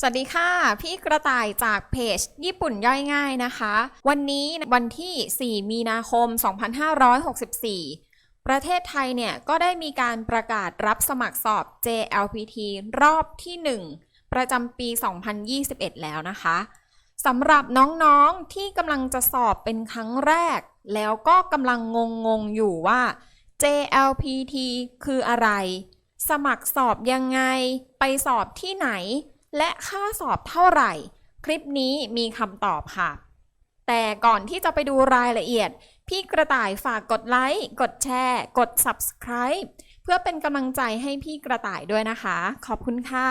สวัสดีค่ะ พี่กระต่ายจากเพจ ญี่ปุ่นย่อยง่ายนะคะ วันนี้วันที่ 4 มีนาคม 2564 ประเทศไทยเนี่ย ก็ได้มีการประกาศรับสมัครสอบ JLPT รอบที่ 1 ประจำปี 2021 แล้วนะคะสำหรับน้องๆที่กำลังจะสอบเป็นครั้งแรก แล้วก็กำลังงงๆอยู่ว่า JLPT คืออะไร สมัครสอบยังไง ไปสอบที่ไหน และค่าสอบเท่าไหร่ คลิปนี้มีคำตอบค่ะ แต่ก่อนที่จะไปดูรายละเอียด พี่กระต่ายฝากกดไลค์ กดแชร์ กด subscribe เพื่อเป็นกำลังใจให้พี่กระต่ายด้วยนะคะ ขอบคุณค่ะ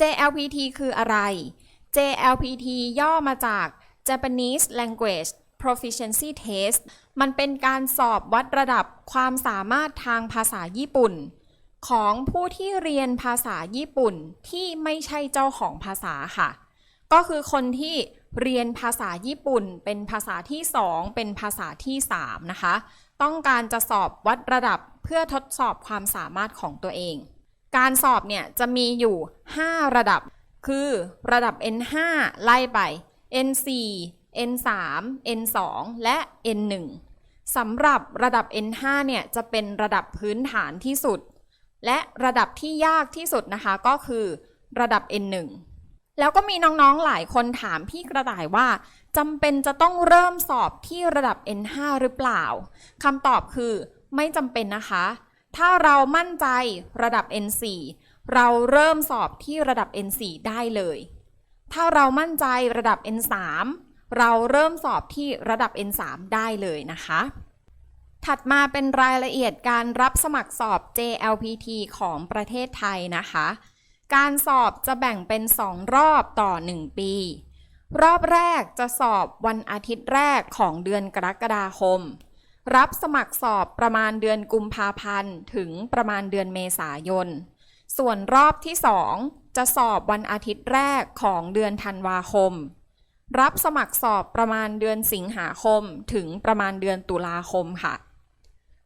JLPT คืออะไร JLPT ย่อมาจาก Japanese Language Proficiency Test มันเป็นการสอบวัดระดับความสามารถทางภาษาญี่ปุ่น ของผู้ที่เรียนภาษาญี่ปุ่นที่ไม่ใช่เจ้าของภาษาค่ะ ก็คือคนที่เรียนภาษาญี่ปุ่น เป็นภาษาที่ 2 เป็นภาษาที่ 3 นะคะ ต้องการจะสอบวัดระดับเพื่อทดสอบความสามารถของตัวเอง การสอบเนี่ยจะมีอยู่ 5 ระดับ คือระดับ N5 ไล่ไป N4 N3 N2 และ N1 สำหรับระดับ N5 เนี่ยจะเป็นระดับพื้นฐานที่สุด และระดับที่ยากที่สุดนะคะก็คือระดับ N1 แล้วก็มีน้องๆหลายคนถามพี่กระต่ายว่าจำเป็นจะต้องเริ่มสอบที่ระดับ N5 หรือเปล่าคำตอบคือไม่จำเป็นนะคะ ถ้าเรามั่นใจระดับ N4 เราเริ่มสอบที่ระดับ N4 ได้เลย ถ้าเรามั่นใจระดับ N3 เราเริ่มสอบที่ระดับ N3 ได้เลยนะคะ ถัดมาเป็นรายละเอียดการรับสมัครสอบ JLPT ของประเทศไทยนะคะ การสอบจะแบ่งเป็น 2 รอบต่อ 1 ปี รอบแรกจะสอบวันอาทิตย์แรกของเดือนกรกฎาคม รับสมัครสอบประมาณเดือนกุมภาพันธ์ ถึงประมาณเดือนเมษายน ส่วนรอบที่ 2 จะสอบวันอาทิตย์แรกของเดือนธันวาคมรับสมัครสอบประมาณเดือนสิงหาคม ถึงประมาณเดือนตุลาคมค่ะ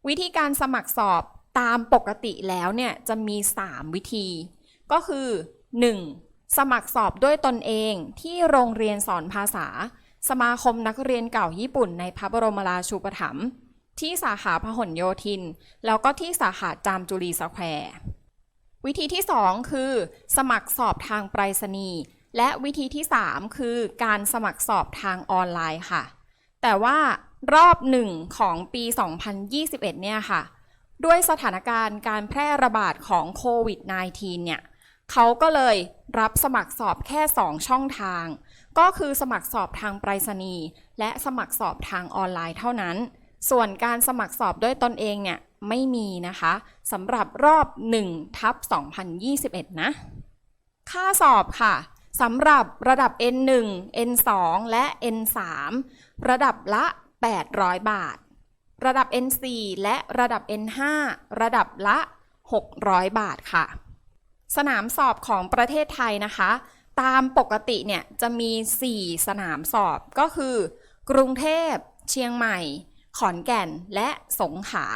วิธีการสมัครสอบตามปกติแล้วเนี่ยจะมี 3 วิธี ก็คือ 1. สมัครสอบด้วยตนเองที่โรงเรียนสอนภาษา สมาคมนักเรียนเก่าญี่ปุ่นในพระบรมราชูปถัมภ์ที่สาขาพหลโยธิน แล้วก็ที่สาขาจามจุรีสแควร์วิธีที่ 2 คือ สมัครสอบทางไปรษณีย์และวิธีที่ 3 คือการสมัครสอบทางออนไลน์ค่ะ แต่ว่า รอบหนึ่งของปี 2021 เนี่ยค่ะ ด้วยสถานการณ์การแพร่ระบาดของโควิด -19 เนี่ยเขาก็เลยรับสมัครสอบแค่ 2 ช่องทาง ก็คือสมัครสอบทางไปรษณีย์และสมัครสอบทางออนไลน์เท่านั้น ส่วนการสมัครสอบด้วยตนเองเนี่ยไม่มีนะคะสำหรับรอบ1ทับ2021 นะ ค่าสอบค่ะสำหรับระดับ N1 N2 และ N3 ระดับละ 800 บาท ระดับ N4 และระดับ N5 ระดับละ 600 บาทค่ะ สนามสอบของประเทศไทยนะคะ ตามปกติเนี่ยจะมี 4 สนามสอบก็คือ กรุงเทพ เชียงใหม่ ขอนแก่น และสงขลา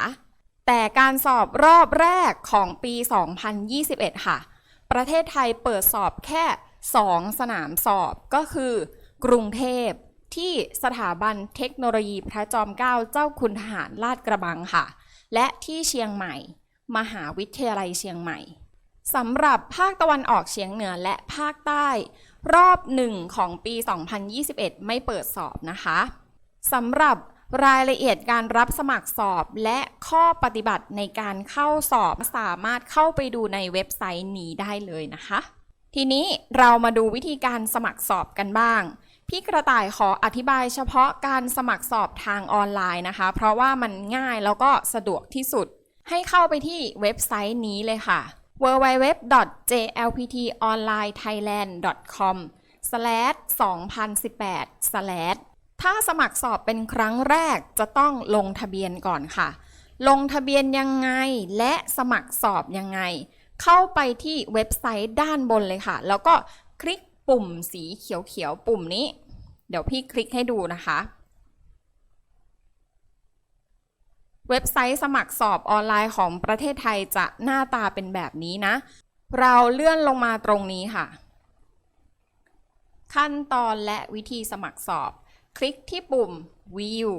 แต่การสอบรอบแรกของปี 2021 ค่ะ ประเทศไทยเปิดสอบแค่ 2 สนามสอบก็คือกรุงเทพ ที่สถาบันเทคโนโลยีพระจอมเกล้าเจ้าคุณทหารลาดกระบังค่ะ และที่เชียงใหม่ มหาวิทยาลัยเชียงใหม่สำหรับภาคตะวันออกเฉียงเหนือและภาคใต้ รอบหนึ่งของปี 2021 ไม่เปิดสอบนะคะสำหรับรายละเอียดการรับสมัครสอบและข้อปฏิบัติในการเข้าสอบสามารถเข้าไปดูในเว็บไซต์นี้ได้เลยนะคะ ทีนี้เรามาดูวิธีการสมัครสอบกันบ้าง พี่กระต่ายขออธิบายเฉพาะการสมัครสอบทางออนไลน์นะคะ เพราะว่ามันง่ายแล้วก็สะดวกที่สุด ให้เข้าไปที่เว็บไซต์นี้เลยค่ะ www.jlptonlinethailand.com/2018/ ถ้าสมัครสอบเป็นครั้งแรกจะต้องลงทะเบียนก่อนค่ะ ลงทะเบียนยังไงและสมัครสอบยังไง เข้าไปที่เว็บไซต์ด้านบนเลยค่ะ แล้วก็คลิก ปุ่มสีเขียวๆปุ่มนี้ เดี๋ยวพี่คลิกให้ดูนะคะ เว็บไซต์สมัครสอบออนไลน์ของประเทศไทยจะหน้าตาเป็นแบบนี้นะ เราเลื่อนลงมาตรงนี้ค่ะ ขั้นตอนและวิธีสมัครสอบ คลิกที่ปุ่ม View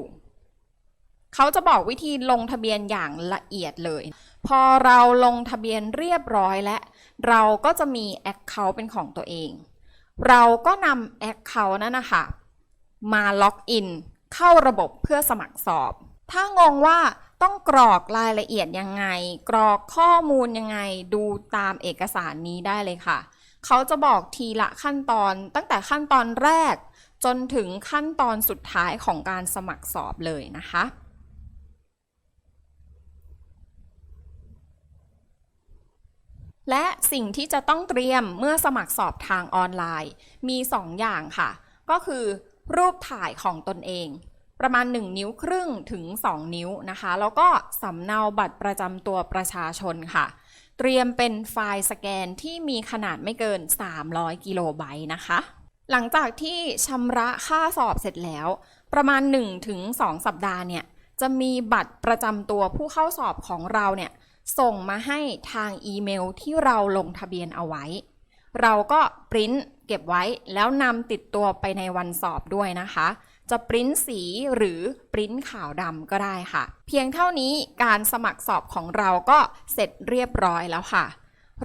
เขาจะบอกวิธีลงทะเบียนอย่างละเอียดเลย พอเราลงทะเบียนเรียบร้อยและ เราก็จะมี Account เป็นของตัวเอง เราก็นำ Account นั้นนะคะมาล็อกอินเข้าระบบเพื่อสมัครสอบ ถ้างงว่าต้องกรอกรายละเอียดยังไง กรอกข้อมูลยังไงดูตามเอกสารนี้ได้เลยค่ะ เขาจะบอกทีละขั้นตอนตั้งแต่ขั้นตอนแรก จนถึงขั้นตอนสุดท้ายของการสมัครสอบเลยนะคะ และสิ่งที่จะต้องเตรียมเมื่อสมัครสอบทางออนไลน์ มี 2 อย่างค่ะ ก็คือ รูปถ่ายของตนเอง ประมาณ 1 นิ้วครึ่งถึง 2 นิ้วนะคะ แล้วก็สำเนาบัตรประจำตัวประชาชนค่ะ เตรียมเป็นไฟล์สแกนที่มีขนาดไม่เกิน 300 กิโลไบต์นะคะ หลังจากที่ชำระค่าสอบเสร็จแล้ว ประมาณ 1-2 สัปดาห์เนี่ยจะมีบัตรประจำตัวผู้เข้าสอบของเราเนี่ย ส่งมาให้ทางอีเมลที่เราลงทะเบียนเอาไว้ เราก็ปริ้นเก็บไว้แล้วนำติดตัวไปในวันสอบด้วยนะคะ จะปริ้นสีหรือปริ้นขาวดำก็ได้ค่ะ เพียงเท่านี้การสมัครสอบของเราก็เสร็จเรียบร้อยแล้วค่ะ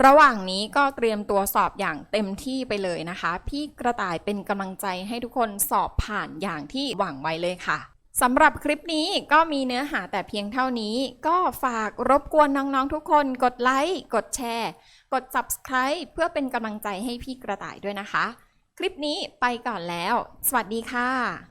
ระหว่างนี้ก็เตรียมตัวสอบอย่างเต็มที่ไปเลยนะคะ พี่กระต่ายเป็นกำลังใจให้ทุกคนสอบผ่านอย่างที่หวังไว้เลยค่ะ สำหรับคลิปนี้ก็มีเนื้อหาแต่เพียงเท่านี้ ก็ฝากรบกวนน้องๆทุกคนกดไลค์ กดแชร์ กด subscribe เพื่อเป็นกำลังใจให้พี่กระต่ายด้วยนะคะ คลิปนี้ไปก่อนแล้ว สวัสดีค่ะ